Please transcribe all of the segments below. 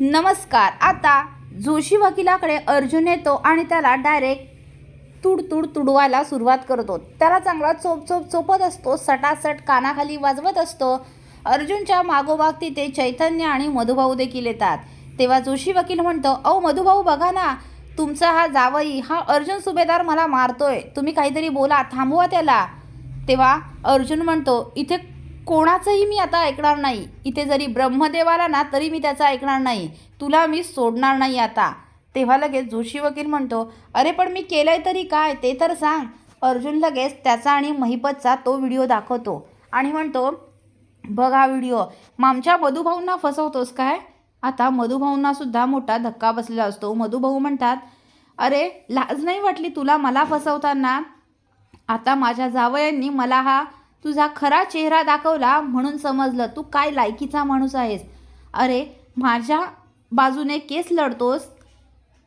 नमस्कार आता जोशी वकिलाकडे अर्जुन येतो आणि त्याला डायरेक्ट तुड तुड तुडवायला सुरुवात करतो. त्याला चांगला चोप चोप चोपत असतो सटासट कानाखाली वाजवत असतो. अर्जुनच्या मागोमाग तिथे चैतन्य आणि मधुभाऊ देखील येतात. तेव्हा जोशी वकील म्हणतो अहो मधुभाऊ बघा ना तुमचा हा जावई हा अर्जुन सुभेदार मला मारतोय. तुम्ही काहीतरी बोला थांबवा त्याला. तेव्हा अर्जुन म्हणतो इथे कोणाचंही मी आता ऐकणार नाही. इथे जरी ब्रह्मदेव आला ना तरी मी त्याचं ऐकणार नाही. तुला मी सोडणार नाही आता. तेव्हा लगेच जोशी वकील म्हणतो अरे पण मी केलंय तरी काय? ते तर सांग. अर्जुन लगेच त्याचा आणि महिपतचा तो व्हिडिओ दाखवतो आणि म्हणतो बघ हा व्हिडिओ. मामच्या मधुभाऊंना फसवतोस काय? आता मधुभाऊंना सुद्धा मोठा धक्का बसलेला असतो. मधुभाऊ म्हणतात अरे लाज नाही वाटली तुला मला फसवताना? आता माझ्या जावयांनी मला हा तुझा खरा चेहरा दाखवला म्हणून समजलं. तू काय लायकीचा माणूस आहेस? अरे माझ्या बाजूने केस लढतोस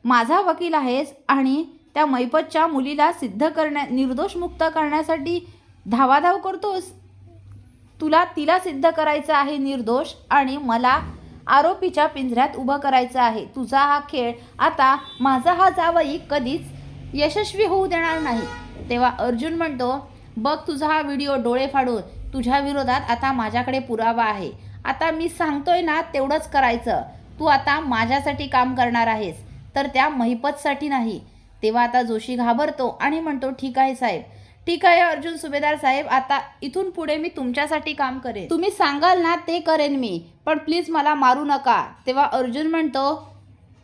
माझा वकील आहेस आणि त्या मैपतच्या मुलीला सिद्ध करण्या निर्दोष मुक्त करण्यासाठी धावाधाव करतोस? तुला तिला सिद्ध करायचं आहे निर्दोष आणि मला आरोपीच्या पिंजऱ्यात उभं करायचं आहे. तुझा हा खेळ आता माझा हा जावई कधीच यशस्वी होऊ देणार नाही. तेव्हा अर्जुन म्हणतो बघ तुझा हा व्हिडिओ डोळे फाडून. तुझ्या विरोधात आता माझ्याकडे पुरावा आहे. आता मी सांगतोय ना तेवढंच करायचं. तू आता माझ्यासाठी काम करणार आहेस. तर त्या महिपतसाठी नाही. तेव्हा आता जोशी घाबरतो आणि म्हणतो ठीक आहे साहेब. ठीक आहे अर्जुन सुभेदार साहेब आता इथून पुढे मी तुमच्यासाठी काम करेन. तुम्ही सांगाल ना ते करेन मी. पण प्लीज मला मारू नका. तेव्हा अर्जुन म्हणतो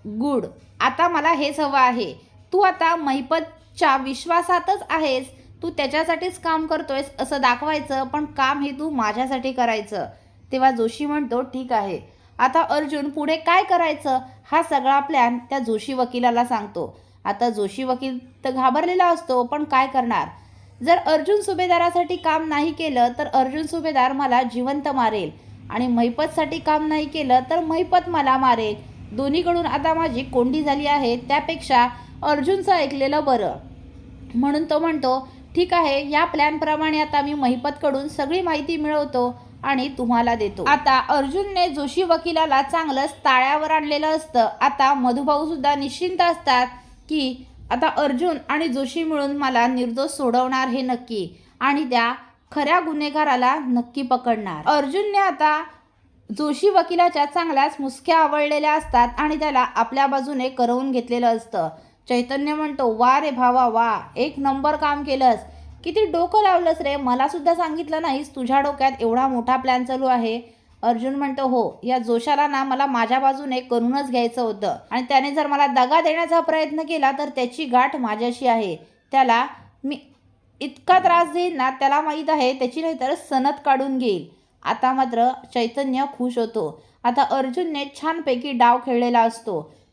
गुड. आता मला हेच हवं आहे. तू आता महिपतच्या विश्वासातच आहेस. तू त्याच्यासाठीच काम करतोयस असं दाखवायचं पण काम हे तू माझ्यासाठी करायचं. तेव्हा जोशी म्हणतो ठीक आहे. आता अर्जुन पुढे काय करायचं? हा सगळा प्लॅन त्या जोशी वकिलाला सांगतो. आता जोशी वकील तर घाबरलेला असतो पण काय करणार? जर अर्जुन सुभेदारासाठी काम नाही केलं तर अर्जुन सुभेदार मला जिवंत मारेल. आणि महिपतसाठी काम नाही केलं तर महिपत मला मारेल. दोन्हीकडून आता माझी कोंडी झाली आहे त्यापेक्षा अर्जुनचं ऐकलेलं बरं. म्हणून तो म्हणतो ठीक आहे या प्लॅनप्रमाणे आता मी महिपतकडून सगळी माहिती मिळवतो आणि तुम्हाला देतो. आता अर्जुनने जोशी वकिलाला चांगलंच ताळ्यावर आणलेलं असतं. आता मधुभाऊ सुद्धा निश्चिंत असतात की आता अर्जुन आणि जोशी मिळून मला निर्दोष सोडवणार हे नक्की आणि त्या खऱ्या गुन्हेगाराला नक्की पकडणार. अर्जुनने आता जोशी वकिलाच्या चांगल्याच मुसक्या आवडलेल्या असतात आणि त्याला आपल्या बाजूने करवून घेतलेलं असतं. चैतन्य म्हणतो वा रे भावा वा. एक नंबर काम केलंस. किती डोकं लावलंस रे. मला सुद्धा सांगितलं नाहीस तुझ्या डोक्यात एवढा मोठा प्लॅन चालू आहे. अर्जुन म्हणतो हो. या जोशाला ना मला माझ्या बाजूने करूनच घ्यायचं होतं. आणि त्याने जर मला दगा देण्याचा प्रयत्न केला तर त्याची गाठ माझ्याशी आहे. त्याला मी इतका त्रास देईन ना त्याला माहीत आहे त्याची नाही तर सनत काढून घेईल. आता मात्र चैतन्य खुश होतो. आता अर्जुनने छानपैकी डाव खेळलेला असतो.